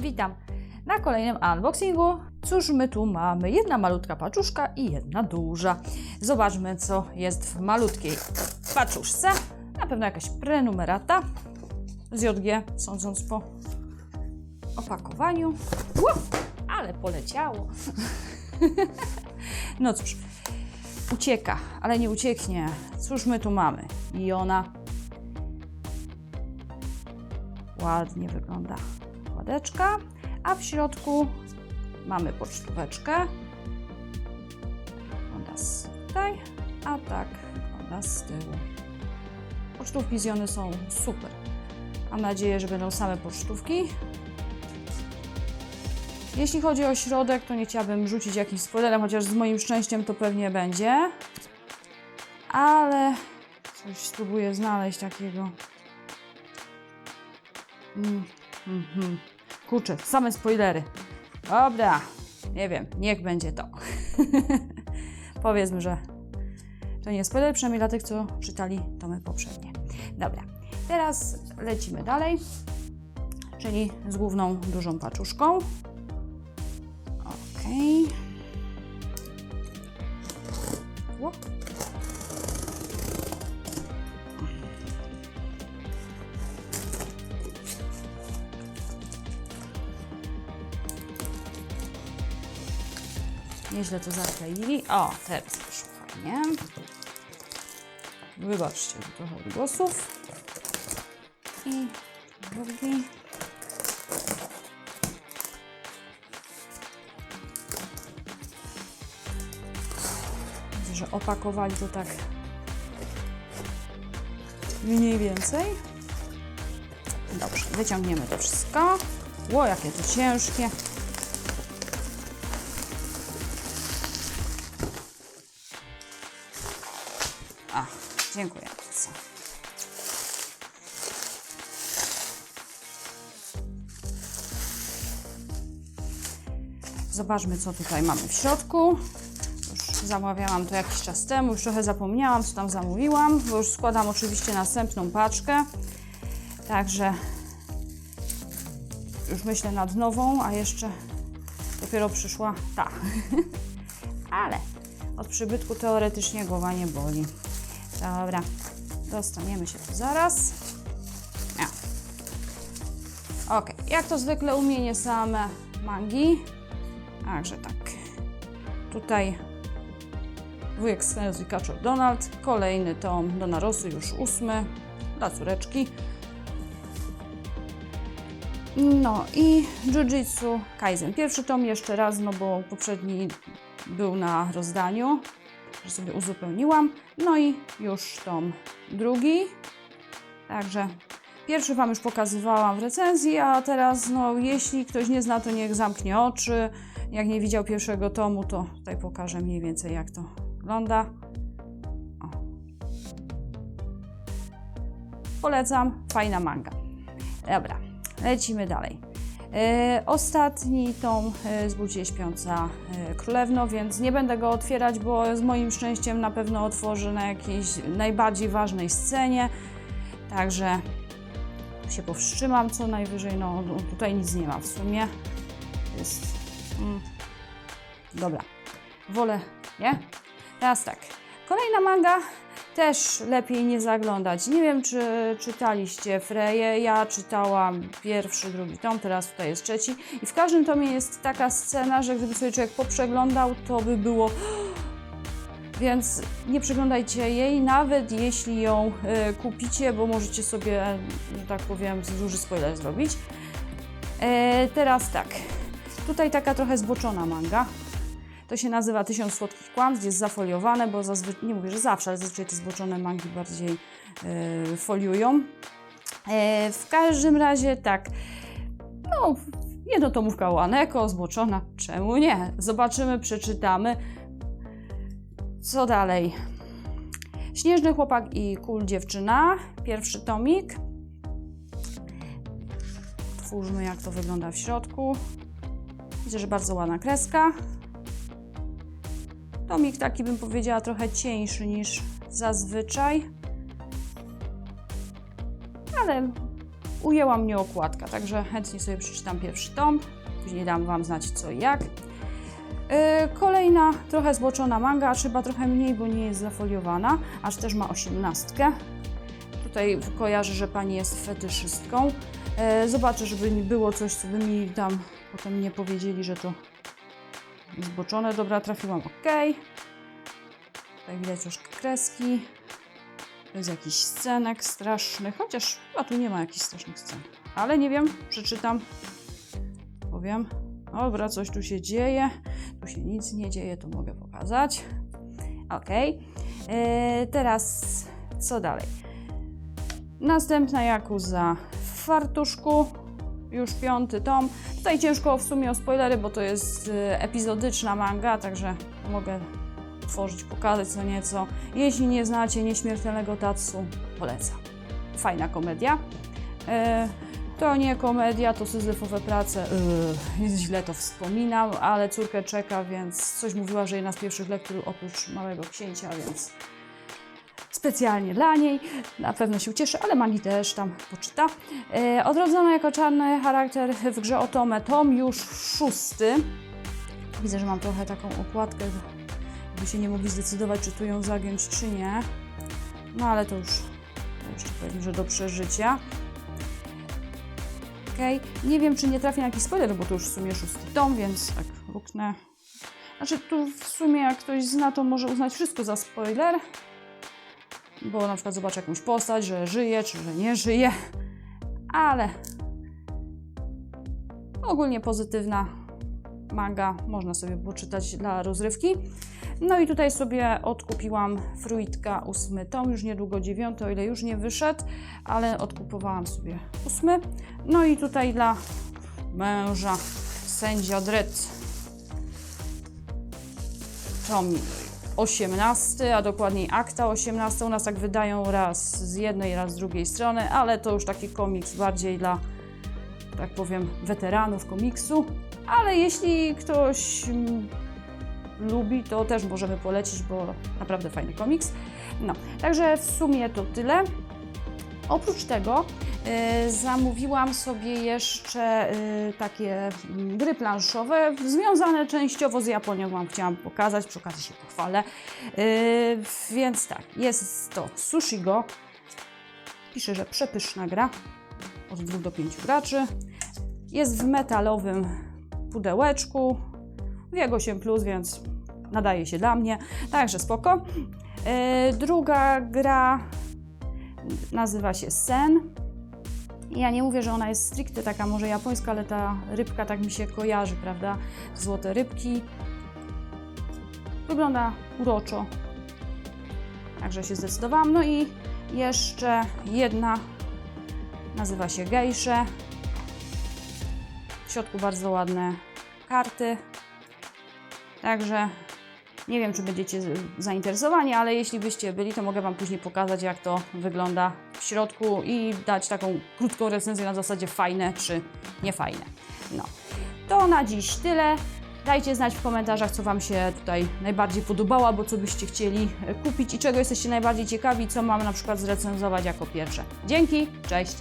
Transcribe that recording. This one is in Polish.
Witam na kolejnym unboxingu. Cóż my tu mamy? Jedna malutka paczuszka i jedna duża. Zobaczmy, co jest w malutkiej paczuszce. Na pewno jakaś prenumerata z JG, sądząc po opakowaniu. Ło, ale poleciało. no cóż, ucieka, ale nie ucieknie. Cóż my tu mamy? I ona ładnie wygląda kładeczka, a w środku mamy pocztóweczkę. Z tutaj, a tak wygląda z tyłu. Pocztówki z Jony są super. Mam nadzieję, że będą same pocztówki. Jeśli chodzi o środek, to nie chciałabym rzucić jakimś spoilerem, chociaż z moim szczęściem to pewnie będzie. Ale coś spróbuję znaleźć takiego. Mm, mhm. Kurczę, same spoilery. Dobra, nie wiem, niech będzie to. Powiedzmy, że to nie spoiler, przynajmniej dla tych, co czytali tomy poprzednie. Dobra, teraz lecimy dalej, czyli z główną dużą paczuszką. Okej. Ło. Nieźle to zakleili. O, teraz już fajnie. Wybaczcie trochę odgłosów. I drugi. Że opakowali to tak mniej więcej. Dobrze, wyciągniemy to wszystko. Ło, jakie to ciężkie. A, dziękuję bardzo. Zobaczmy, co tutaj mamy w środku. Już zamawiałam to jakiś czas temu, już trochę zapomniałam, co tam zamówiłam, bo już składam oczywiście następną paczkę. Także już myślę nad nową, a jeszcze dopiero przyszła ta. Ale od przybytku teoretycznie głowa nie boli. Dobra, dostaniemy się tu zaraz. A. Ok, jak to zwykle u mnie nie same mangi. Także tak. Tutaj wujek z i Kaczor Donald. Kolejny tom do narosu, już ósmy. Dla córeczki. No i Jiu-Jitsu Kaizen. Pierwszy tom jeszcze raz, no bo poprzedni był na rozdaniu, że sobie uzupełniłam. No i już tom drugi. Także pierwszy Wam już pokazywałam w recenzji, a teraz, no jeśli ktoś nie zna, to niech zamknie oczy. Jak nie widział pierwszego tomu, to tutaj pokażę mniej więcej jak to wygląda. O. Polecam, fajna manga. Dobra, lecimy dalej. E, ostatni tom e, z Budzie Śpiąca e, Królewno, więc nie będę go otwierać, bo z moim szczęściem na pewno otworzę na jakiejś najbardziej ważnej scenie. Także się powstrzymam co najwyżej. No tutaj nic nie ma w sumie. Jest. Mm, dobra. Wolę, nie? Teraz tak. Kolejna manga też lepiej nie zaglądać. Nie wiem, czy czytaliście Freję. Ja czytałam pierwszy, drugi tom, teraz tutaj jest trzeci. I w każdym tomie jest taka scena, że gdyby sobie człowiek poprzeglądał, to by było. Więc nie przeglądajcie jej, nawet jeśli ją y, kupicie, bo możecie sobie, że tak powiem, duży spoiler zrobić. E, teraz tak. Tutaj taka trochę zboczona manga. To się nazywa Tysiąc Słodkich Kłamstw, jest zafoliowane, bo zazwyczaj, nie mówię, że zawsze, ale zazwyczaj te zboczone mangi bardziej e, foliują. E, w każdym razie tak, no, jednotomówka Łaneko, zboczona, czemu nie? Zobaczymy, przeczytamy. Co dalej? Śnieżny chłopak i kul dziewczyna, pierwszy tomik. Twórzmy, jak to wygląda w środku. Widzę, że bardzo ładna kreska. Tomik taki bym powiedziała trochę cieńszy niż zazwyczaj. Ale ujęła mnie okładka, także chętnie sobie przeczytam pierwszy tom, później dam Wam znać co i jak. Yy, Kolejna, trochę zboczona manga, a trzeba trochę mniej, bo nie jest zafoliowana, aż też ma osiemnastkę. Tutaj kojarzę, że pani jest fetyszystką. E, Zobaczę, żeby nie było coś, co by mi tam potem nie powiedzieli, że to zboczone. Dobra, trafiłam ok. Tutaj widać troszkę kreski. Bez jakichś scenek strasznych, chociaż chyba tu nie ma jakichś strasznych scen. Ale nie wiem, przeczytam. Powiem. Dobra, coś tu się dzieje. Tu się nic nie dzieje, to mogę pokazać. Ok. E, teraz co dalej? Następna Jakuza w fartuszku, już piąty tom. Tutaj ciężko w sumie o spoilery, bo to jest y, epizodyczna manga, także mogę tworzyć, pokazać co nieco. Jeśli nie znacie Nieśmiertelnego Tatsu, polecam. Fajna komedia. E, to nie komedia, to syzyfowe prace. Yy, źle to wspominam, ale córkę czeka, więc coś mówiła, że jedna z pierwszych lektur oprócz Małego Księcia, więc specjalnie dla niej. Na pewno się ucieszy, ale Mani też tam poczyta. E, odrodzona jako czarny charakter w grze Otome, tom już szósty. Widzę, że mam trochę taką okładkę, by się nie mogli zdecydować, czy tu ją zagiąć, czy nie. No ale to już, to jeszcze powiem, że do przeżycia. Okej, nie wiem, czy nie trafię na jakiś spoiler, bo to już w sumie szósty tom, więc tak luknę. Znaczy, tu w sumie jak ktoś zna, to może uznać wszystko za spoiler bo na przykład zobaczy jakąś postać, że żyje, czy że nie żyje, ale ogólnie pozytywna manga, można sobie poczytać dla rozrywki. No i tutaj sobie odkupiłam Fruitka ósmy tom, już niedługo dziewiąty, o ile już nie wyszedł, ale odkupowałam sobie ósmy. No i tutaj dla męża sędzia Dredd tom 18, a dokładniej akta 18. U nas tak wydają raz z jednej, raz z drugiej strony, ale to już taki komiks bardziej dla, tak powiem, weteranów komiksu. Ale jeśli ktoś mm, lubi, to też możemy polecić, bo naprawdę fajny komiks. No, także w sumie to tyle. Oprócz tego y, zamówiłam sobie jeszcze y, takie mm, gry planszowe, związane częściowo z Japonią, Wam chciałam pokazać, przy okazji się pochwalę. Y, więc tak, jest to Sushigo. Pisze, że przepyszna gra, od 2 do 5 graczy. Jest w metalowym pudełeczku, wiek 8+, więc nadaje się dla mnie, także spoko. Druga gra nazywa się Sen. Ja nie mówię, że ona jest stricte taka może japońska, ale ta rybka tak mi się kojarzy, prawda? Złote rybki. Wygląda uroczo. Także się zdecydowałam. No i jeszcze jedna nazywa się Gejsze. W środku bardzo ładne karty. Także nie wiem, czy będziecie zainteresowani, ale jeśli byście byli, to mogę Wam później pokazać, jak to wygląda w środku i dać taką krótką recenzję na zasadzie fajne czy niefajne. No, to na dziś tyle. Dajcie znać w komentarzach, co Wam się tutaj najbardziej podobało, albo co byście chcieli e, kupić i czego jesteście najbardziej ciekawi, co mam na przykład zrecenzować jako pierwsze. Dzięki, cześć!